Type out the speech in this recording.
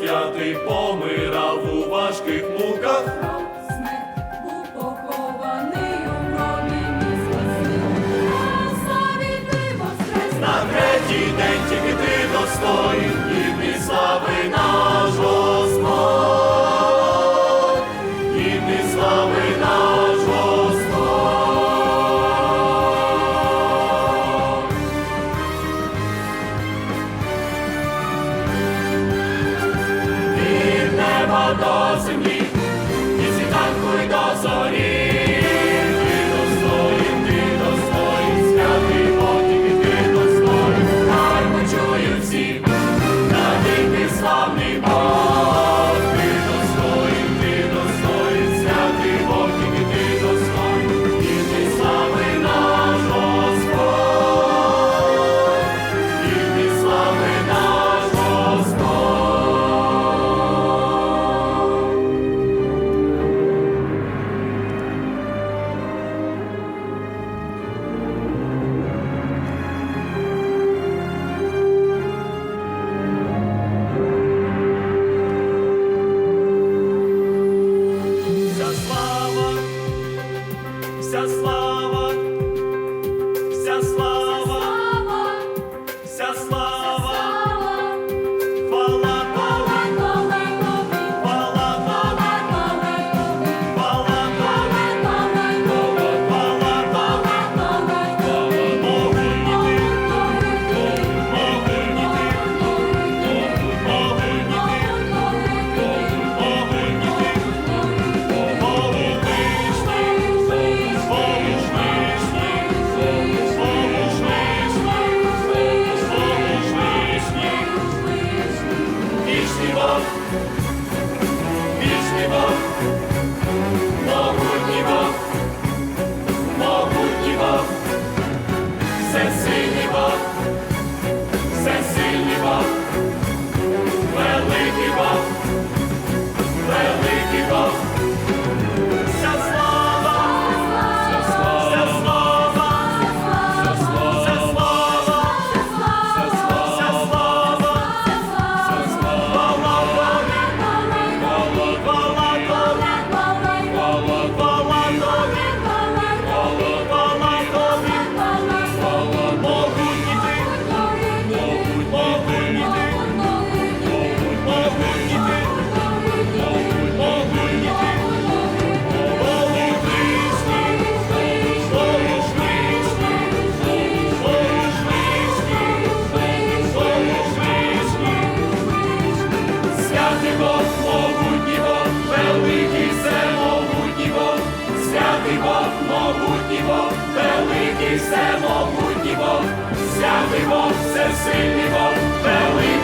святий помирав у важких муках. Вся слава. всемогутній Бог, святий Бог, всесильний Бог, великий.